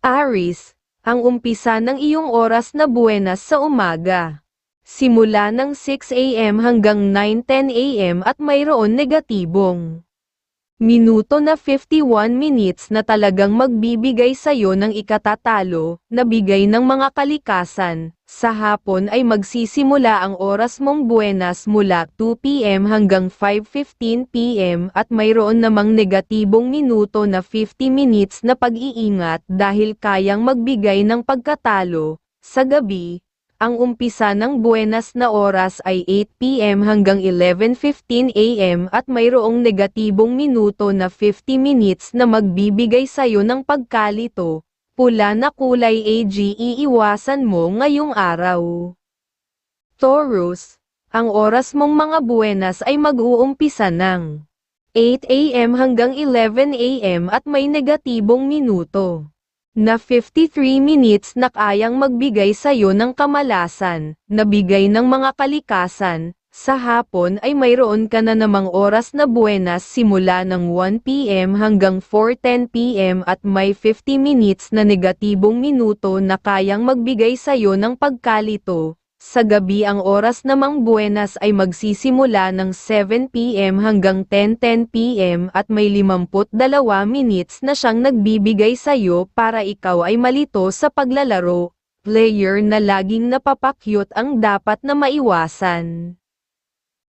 Aris, ang umpisa ng iyong oras na buenas sa umaga. Simula ng 6 a.m. hanggang 9.10 a.m. at mayroon negatibong minuto na 51 minutes na talagang magbibigay sa'yo ng ikatatalo, na bigay ng mga kalikasan. Sa hapon ay magsisimula ang oras mong buenas mula 2pm hanggang 5.15 pm at mayroon namang negatibong minuto na 50 minutes na pag-iingat dahil kayang magbigay ng pagkatalo. Sa gabi, ang umpisa ng buenas na oras ay 8pm hanggang 11.15 am at mayroong negatibong minuto na 50 minutes na magbibigay sayo ng pagkalito. Pula na kulay AG iiwasan mo ngayong araw. Taurus, ang oras mong mga buenas ay mag-uumpisa ng 8 am hanggang 11 am at may negatibong minuto na 53 minutes na kayang magbigay sa'yo ng kamalasan, na bigay ng mga kalikasan, sa hapon ay mayroon ka na namang oras na buenas simula ng 1pm hanggang 4.10pm at may 50 minutes na negatibong minuto na kayang magbigay sa'yo ng pagkalito. Sa gabi ang oras namang buenas ay magsisimula ng 7pm hanggang 10.10pm at may 52 minutes na siyang nagbibigay sa'yo para ikaw ay malito sa paglalaro. Player na laging napapakyut ang dapat na maiwasan.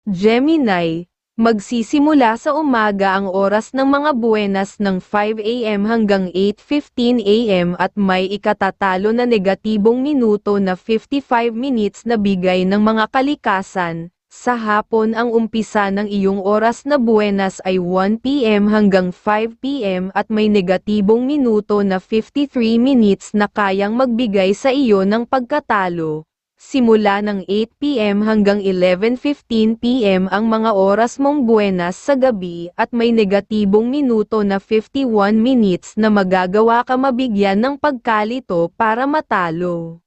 Gemini, magsisimula sa umaga ang oras ng mga buenas ng 5am hanggang 8.15am at may ikatatalo na negatibong minuto na 55 minutes na bigay ng mga kalikasan. Sa hapon ang umpisa ng iyong oras na buenas ay 1pm hanggang 5pm at may negatibong minuto na 53 minutes na kayang magbigay sa iyo ng pagkatalo. Simula ng 8pm hanggang 11.15pm ang mga oras mong buenas sa gabi at may negatibong minuto na 51 minutes na magagawa ka mabigyan ng pagkalito para matalo.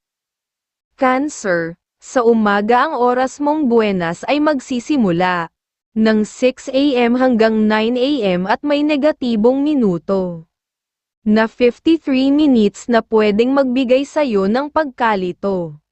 Cancer, sa umaga ang oras mong buenas ay magsisimula ng 6 a.m. hanggang 9 a.m. at may negatibong minuto na 53 minutes na pwedeng magbigay sa'yo ng pagkalito.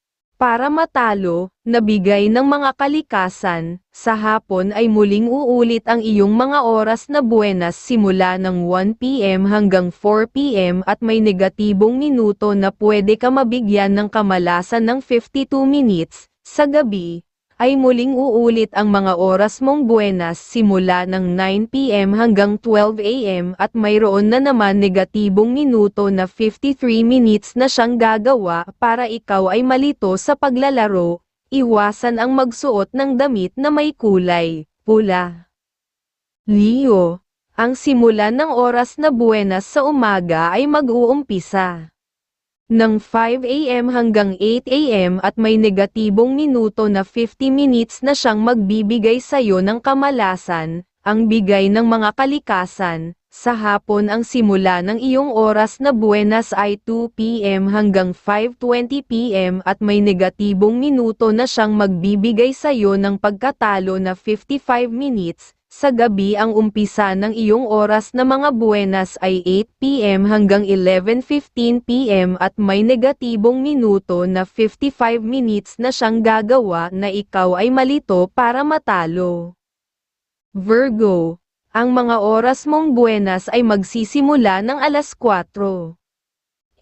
Para matalo, nabigay ng mga kalikasan, sa hapon ay muling uulit ang iyong mga oras na buenas simula ng 1pm hanggang 4pm at may negatibong minuto na pwede ka mabigyan ng kamalasan ng 52 minutes. Sa gabi, ay muling uulit ang mga oras mong buenas simula ng 9pm hanggang 12am at mayroon na naman negatibong minuto na 53 minutes na siyang gagawa para ikaw ay malito sa paglalaro, iwasan ang magsuot ng damit na may kulay, pula. Leo, ang simula ng oras na buenas sa umaga ay mag-uumpisa ng 5 a.m. hanggang 8 a.m. at may negatibong minuto na 50 minutes na siyang magbibigay sa'yo ng kamalasan, ang bigay ng mga kalikasan. Sa hapon ang simula ng iyong oras na buenas ay 2 p.m. hanggang 5.20 p.m. at may negatibong minuto na siyang magbibigay sa'yo ng pagkatalo na 55 minutes, sa gabi ang umpisa ng iyong oras na mga buenas ay 8pm hanggang 11.15pm at may negatibong minuto na 55 minutes na siyang gagawa na ikaw ay malito para matalo. Virgo, ang mga oras mong buenas ay magsisimula ng alas 4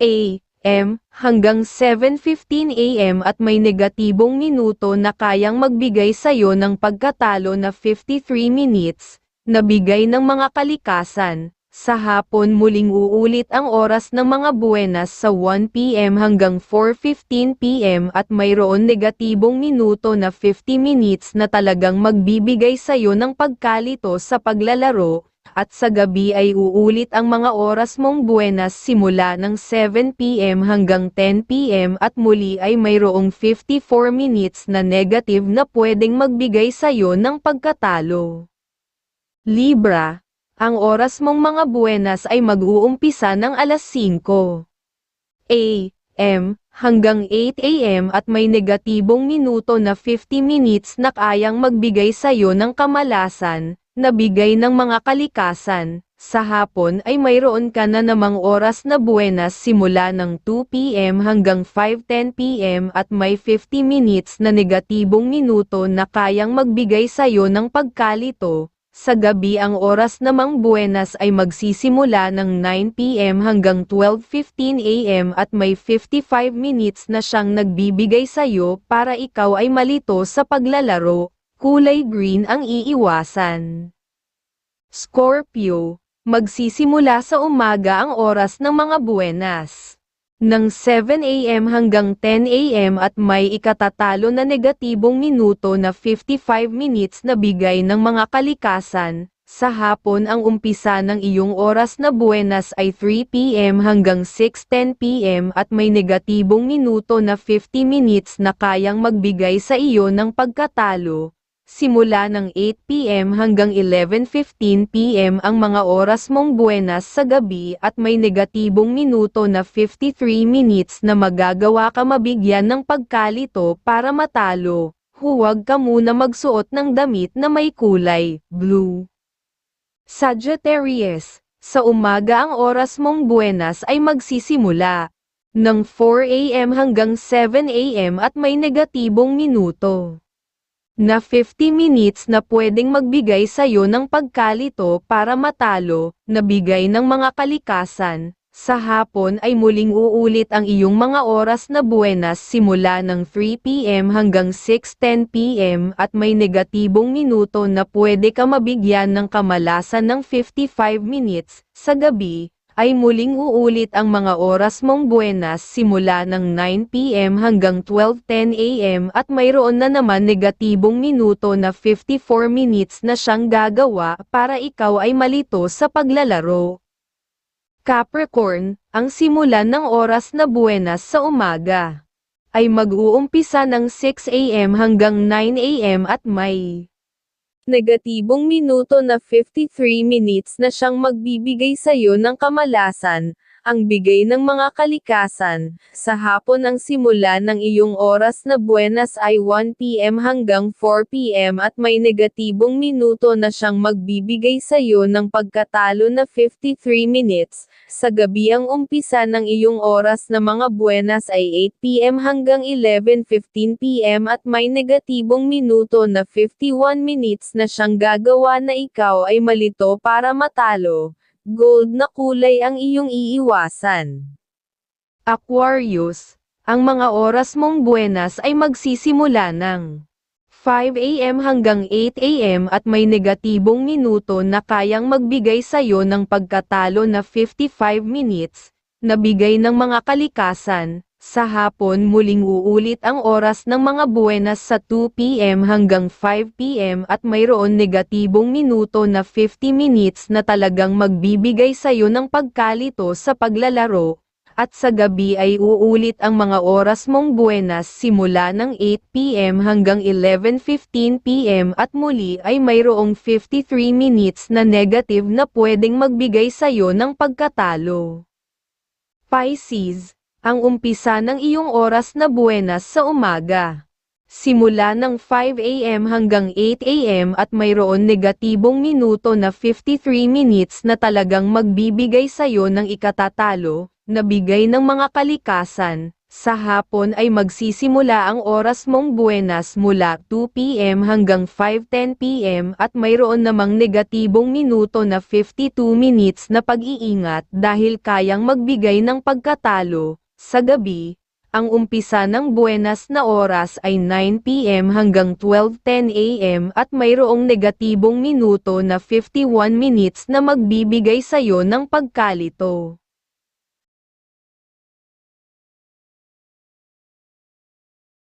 a.m. hanggang 7.15 a.m. at may negatibong minuto na kayang magbigay sa'yo ng pagkatalo na 53 minutes, na bigay ng mga kalikasan. Sa hapon muling uulit ang oras ng mga buenas sa 1pm hanggang 4.15pm at mayroon negatibong minuto na 50 minutes na talagang magbibigay sa'yo ng pagkalito sa paglalaro, at sa gabi ay uulit ang mga oras mong buenas simula ng 7pm hanggang 10pm at muli ay mayroong 54 minutes na negative na pwedeng magbigay sa'yo ng pagkatalo. Libra, ang oras mong mga buenas ay mag-uumpisa ng alas 5 a.m. hanggang 8 a.m. at may negatibong minuto na 50 minutes na kayang magbigay sa'yo ng kamalasan, na bigay ng mga kalikasan. Sa hapon ay mayroon ka na namang oras na buenas simula ng 2pm hanggang 5.10pm at may 50 minutes na negatibong minuto na kayang magbigay sayo ng pagkalito. Sa gabi ang oras namang buenas ay magsisimula ng 9pm hanggang 12.15am at may 55 minutes na siyang nagbibigay sayo para ikaw ay malito sa paglalaro. Kulay green ang iiwasan. Scorpio, magsisimula sa umaga ang oras ng mga buenas. Ng 7 a.m. hanggang 10 a.m. at may ikatatalo na negatibong minuto na 55 minutes na bigay ng mga kalikasan. Sa hapon ang umpisa ng iyong oras na buenas ay 3 p.m. hanggang 6.10 p.m. at may negatibong minuto na 50 minutes na kayang magbigay sa iyo ng pagkatalo simula ng 8pm hanggang 11.15pm ang mga oras mong buenas sa gabi at may negatibong minuto na 53 minutes na magagawa ka mabigyan ng pagkalito para matalo. Huwag ka muna magsuot ng damit na may kulay, blue. Sagittarius, sa umaga ang oras mong buenas ay magsisimula ng 4am hanggang 7am at may negatibong minuto na 50 minutes na pwedeng magbigay sa'yo ng pagkalito para matalo, na bigay ng mga kalikasan. Sa hapon ay muling uulit ang iyong mga oras na buenas simula ng 3pm hanggang 6.10pm at may negatibong minuto na pwede ka mabigyan ng kamalasan ng 55 minutes. Sa gabi, ay muling uulit ang mga oras mong buenas simula ng 9pm hanggang 12.10 am at mayroon na naman negatibong minuto na 54 minutes na siyang gagawa para ikaw ay malito sa paglalaro. Capricorn, ang simulan ng oras na buenas sa umaga ay mag-uumpisa ng 6 am hanggang 9 am at may negatibong minuto na 53 minutes na siyang magbibigay sa iyo ng kamalasan, ang bigay ng mga kalikasan. Sa hapon ang simula ng iyong oras na buenas ay 1pm hanggang 4pm at may negatibong minuto na siyang magbibigay sa iyo ng pagkatalo na 53 minutes. Sa gabi ang umpisa ng iyong oras na mga buenas ay 8pm hanggang 11.15pm at may negatibong minuto na 51 minutes na siyang gagawa na ikaw ay malito para matalo gold na kulay ang iyong iiwasan. Aquarius, ang mga oras mong buenas ay magsisimula ng 5 a.m. hanggang 8 a.m. at may negatibong minuto na kayang magbigay sa'yo ng pagkatalo na 55 minutes, na bigay ng mga kalikasan, sa hapon muling uulit ang oras ng mga buenas sa 2pm hanggang 5pm at mayroon negatibong minuto na 50 minutes na talagang magbibigay sayo ng pagkalito sa paglalaro, at sa gabi ay uulit ang mga oras mong buenas simula ng 8pm hanggang 11.15pm at muli ay mayroong 53 minutes na negative na pwedeng magbigay sayo ng pagkatalo. Pisces ang umpisa ng iyong oras na buenas sa umaga. Simula ng 5 a.m. hanggang 8 a.m. at mayroon negatibong minuto na 53 minutes na talagang magbibigay sayo ng ikatatalo, na bigay ng mga kalikasan. Sa hapon ay magsisimula ang oras mong buenas mula 2 p.m. hanggang 5.10 p.m. at mayroon namang negatibong minuto na 52 minutes na pag-iingat dahil kayang magbigay ng pagkatalo, sa gabi, ang umpisa ng buenas na oras ay 9pm hanggang 12.10am at mayroong negatibong minuto na 51 minutes na magbibigay sayo ng pagkalito.